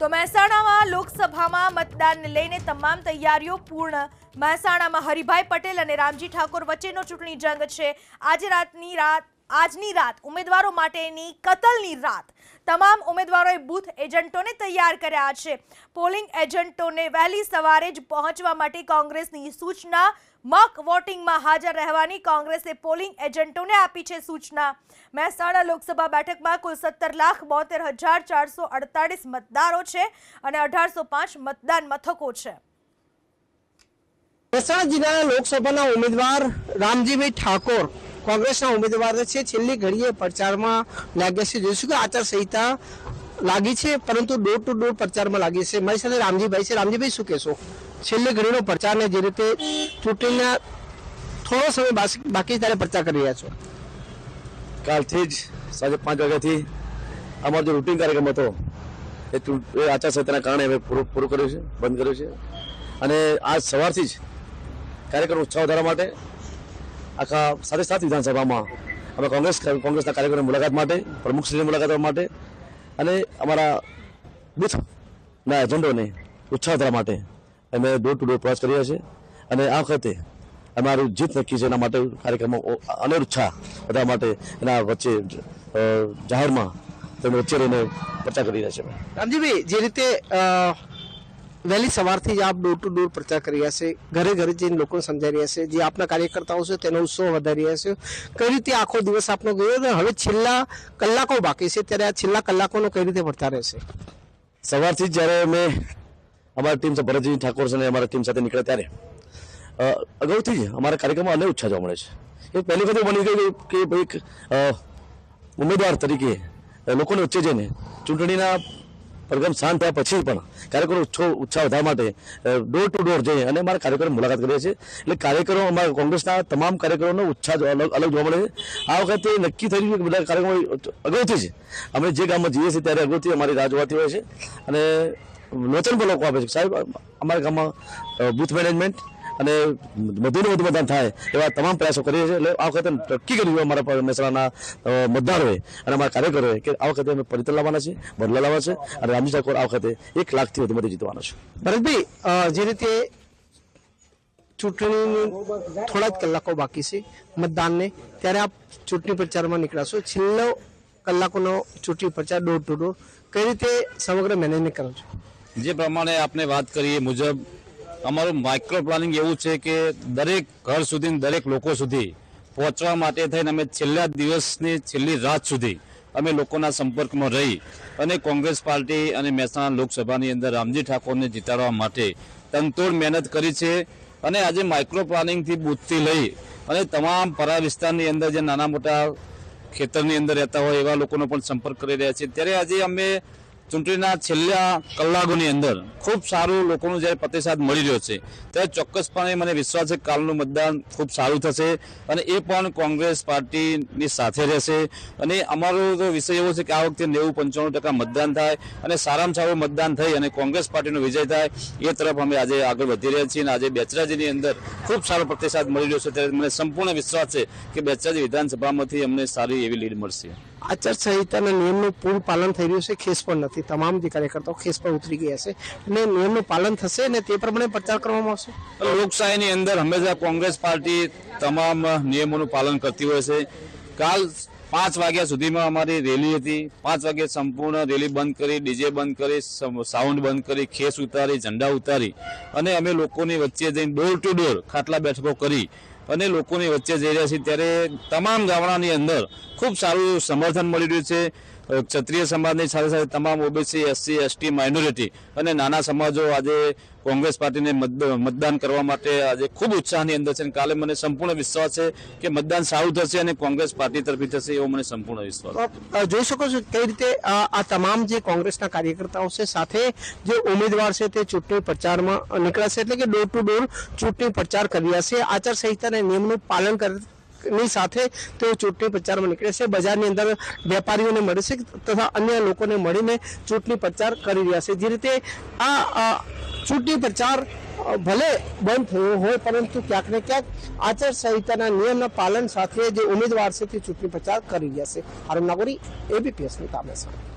તો મહેસાણામાં લોકસભામાં મતદાનને લઈને તમામ તૈયારીઓ પૂર્ણ. મહેસાણામાં હરિભાઈ પટેલ અને રામજી ઠાકોર વચ્ચેનો ચૂંટણી જંગ છે. આજે રાતની રાત આજની રાત, ઉમેદવારો માટેની કતલની રાત. તમામ ઉમેદવારોએ બૂથ એજન્ટોને તૈયાર કર્યા છે. પોલિંગ એજન્ટોને વહેલી સવારે જ પહોંચવા માટે કોંગ્રેસની સૂચના, મક વોટિંગમાં હાજર રહેવાની કોંગ્રેસે પોલિંગ એજન્ટોને આપી છે સૂચના. મહેસાણા લોકસભા બેઠકમાં કુલ સત્તર લાખ બોતેર હજાર ચારસો અડતાલીસ મતદારો છે અને અઢારસો પાંચ મતદાન મથકો છે. મહેસાણા જિલ્લાના લોકસભાના ઉમેદવાર રામજીભાઈ ઠાકોર કોંગ્રેસના ઉમેદવાર છે. છેલ્લી ઘડીએ પ્રચારમાં લાગ્યા છે. જોઈશું કે આચારસંહિતા લાગી છે, પરંતુ ડોર ટુ ડોર પ્રચારમાં લાગી છે. મારી સાથે રામજીભાઈ છે. રામજીભાઈ, શું કહેશો? છેલ્લી ઘડીનો પ્રચારને જે રીતે ચૂંટણીના થોડો સમય બાકી- ત્યારે પ્રચાર કરી રહ્યા છો. કાલથી જ સાંજે પાંચ વાગ્યાથી અમારો જે રૂટિન કાર્યક્રમ હતો, એ આચારસંહિતાના કારણે હવે પૂરું પૂરું કર્યું છે, બંધ કર્યું છે. અને આજ સવારથી જ કાર્યક્રમ ઉત્સાહ વધારવા માટે આખા સાથે સાત વિધાનસભામાં. અમે કોંગ્રેસ કોંગ્રેસના કાર્યક્રમની મુલાકાત માટે પ્રમુખશ્રીની મુલાકાત માટે અને અમારા બુથના એજન્ડોને ઉત્સાહ વધારવા માટે અમે ડોર ટુ ડોર પ્રવાસ કર્યા છે. અને આ વખતે અમારું જીત નક્કી છે એના માટે કાર્યક્રમો અનેર ઉત્સાહ બધા માટે એના વચ્ચે જાહેરમાં તેમને વચ્ચે રહીને પ્રચાર કરી રહ્યા છે. રામજીભાઈ, જે રીતે વહેલી સવારથી જ આપ ડોર ટુ ડોર પ્રચાર કરી રહ્યા છે. ઘરે ઘરે જઈને લોકોને સમજાવી રહ્યા છે. જે આપના કાર્યકર્તાઓ છે, તેનો ઉત્સવ વધારી રહ્યા છે. કઈ રીતે આખો દિવસ આપનો ગયો અને હવે છેલ્લા કલાકો બાકી છે. ત્યારે આ છેલ્લા કલાકોનો કઈ રીતે પ્રચાર રહેશે? સવારથી જ્યારે અમે અમારી ટીમ ભરતજી ઠાકોર અને અમારા ટીમ સાથે નીકળ્યા ત્યારે અગાઉથી જ અમારા કાર્યક્રમમાં અનેક ઉત્સાહ જોવા મળે છે. એ પહેલી વખત બની ગયું કે એક ઉમેદવાર તરીકે લોકોને વચ્ચે જઈને ચૂંટણીના પરિણામ શાંત થયા પછી પણ કાર્યકરો ઉત્સાહ વધારવા માટે ડોર ટુ ડોર જઈ અને અમારા કાર્યક્રમ મુલાકાત કરીએ છીએ. એટલે કાર્યકરો અમારા કોંગ્રેસના તમામ કાર્યકરોનો ઉત્સાહ અલગ અલગ જોવા મળે છે. આ વખતે નક્કી થયું છે કે બધા કાર્યક્રમો અગાઉથી જ અમે જે ગામમાં જઈએ છીએ ત્યારે અગાઉથી અમારી રાહ જોવાતી હોય છે. અને વચન પણ લોકો આપે છે. સાહેબ, અમારા ગામમાં બૂથ મેનેજમેન્ટ અને વધુને વધુ મતદાન થાય એવા તમામ પ્રયાસો કરીએ છીએ. એટલે આ વખતે નક્કી કર્યું અમારા પર મહેસાણાના મતદારોએ અને અમારા કાર્યકરોએ કે આ વખતે અમે પરિતર લાવવાના છે બદલા લાવવા છે અને રામજી ઠાકોર આ વખતે એક લાખથી વધુ મતે જીતવાના છે. ભરતભાઈ જે રીતે ચૂંટણીની થોડા જ કલાકો બાકી છે મતદાનને ત્યારે આપ ચૂંટણી પ્રચારમાં નીકળાશો. છેલ્લો કલાકોનો ચૂંટણી પ્રચાર ડોર ટુ ડોર કઈ રીતે સમગ્ર મેનેજમેન્ટ કરો છો? જે પ્રમાણે આપણે વાત કરીએ મુજબ અમારું માઇક્રો પ્લાનિંગ એવું છે કે દરેક ઘર સુધી દરેક લોકો સુધી પહોંચવા માટે થઈને અમે છેલ્લા દિવસની છેલ્લી રાત સુધી અમે લોકોના સંપર્કમાં રહી અને કોંગ્રેસ પાર્ટી અને મહેસાણા લોકસભાની અંદર રામજી ઠાકોરને જીતાડવા માટે તનતોડ મહેનત કરી છે અને આજે માઇક્રો પ્લાનિંગથી બૂથથી લઈ અને તમામ પરા વિસ્તારની અંદર જે નાના મોટા ખેતરની અંદર રહેતા હોય એવા લોકોનો પણ સંપર્ક કરી રહ્યા છે ત્યારે આજે અમે ચૂંટણીના છેલ્લા કલાકોની અંદર ખૂબ સારું લોકોનો જ્યારે પ્રતિસાદ મળી રહ્યો છે, ત્યારે ચોક્કસપણે મને વિશ્વાસ છે કાલનું મતદાન ખૂબ સારું થશે અને એ પણ કોંગ્રેસ પાર્ટીની સાથે રહેશે. અને અમારો તો વિષય એવો છે કે આ વખતે નેવું પંચાણું ટકા મતદાન થાય અને સારામાં સારું મતદાન થઈ અને કોંગ્રેસ પાર્ટીનો વિજય થાય, એ તરફ અમે આજે આગળ વધી રહ્યા છીએ અને આજે બેચરાજીની અંદર ખૂબ સારો પ્રતિસાદ મળી રહ્યો છે, ત્યારે મને સંપૂર્ણ વિશ્વાસ છે કે બેચરાજી વિધાનસભામાંથી અમને સારી એવી લીડ મળશે. આચારસંહિતાના નિયમનું પૂરું પાલન થઈ રહ્યું છે, ખેસ પણ નથી. તમામ જે કાર્યકર્તાઓ ખેસ પર ઉતરી ગયા છે. અને નિયમનું પાલન થશે અને તે પ્રમાણે પ્રચાર કરવામાં આવશે. લોકશાહીની અંદર હંમેશા કોંગ્રેસ પાર્ટી તમામ નિયમોનું પાલન કરતી હોય છે. કાલ પાંચ વાગ્યા સુધીમાં અમારી રેલી હતી. પાંચ વાગ્યે સંપૂર્ણ રેલી બંધ કરી, ડીજે બંધ કરી સાઉન્ડ બંધ કરી, ખેસ ઉતારી, ઝંડા ઉતારી અને અમે લોકોની વચ્ચે જઈને ડોર ટુ ડોર ખાટલા બેઠકો કરી અને લોકોની વચ્ચે જઈ રહ્યા છીએ ત્યારે તમામ ગામડાની અંદર ખૂબ સારું સમર્થન મળી રહ્યું છે. ક્ષત્રિય સમાજની સાથે સાથે તમામ ઓબીસી, એસસી, એસટી, માઇનોરિટી અને નાના સમાજો આજે કોંગ્રેસ પાર્ટીને મતદ- મતદાન કરવા માટે આજે ખૂબ ઉત્સાહની અંદર છે અને કાલે મને સંપૂર્ણ વિશ્વાસ છે કે મતદાન સારું થશે અને કોંગ્રેસ પાર્ટી તરફી થશે એવો મને સંપૂર્ણ વિશ્વાસ જોઈ શકો છો કઈ રીતે આ તમામ જે કોંગ્રેસના કાર્યકર્તાઓ છે, સાથે જે ઉમેદવાર છે તે ચૂંટણી પ્રચારમાં નીકળ્યા એટલે કે ડોર ટુ ડોર ચૂંટણી પ્રચાર કરી રહ્યા છે. આચારસંહિતાના નિયમનું પાલન કર ની સાથે તેઓ ચૂંટણી પ્રચારમાં નીકળે છે. બજારની અંદર વેપારીઓને મળે છે તથા અન્ય લોકોને મળીને ચૂંટણી પ્રચાર કરી રહ્યા છે. જે રીતે આ ચૂંટણી પ્રચાર ભલે બંધ થયો હોય પરંતુ ક્યાંક ને ક્યાંક આચારસંહિતાના નિયમના પાલન સાથે જે ઉમેદવાર છે તે ચૂંટણી પ્રચાર કરી રહ્યા છે. આરમ નાગોરી એબીપીએસની કામે છે.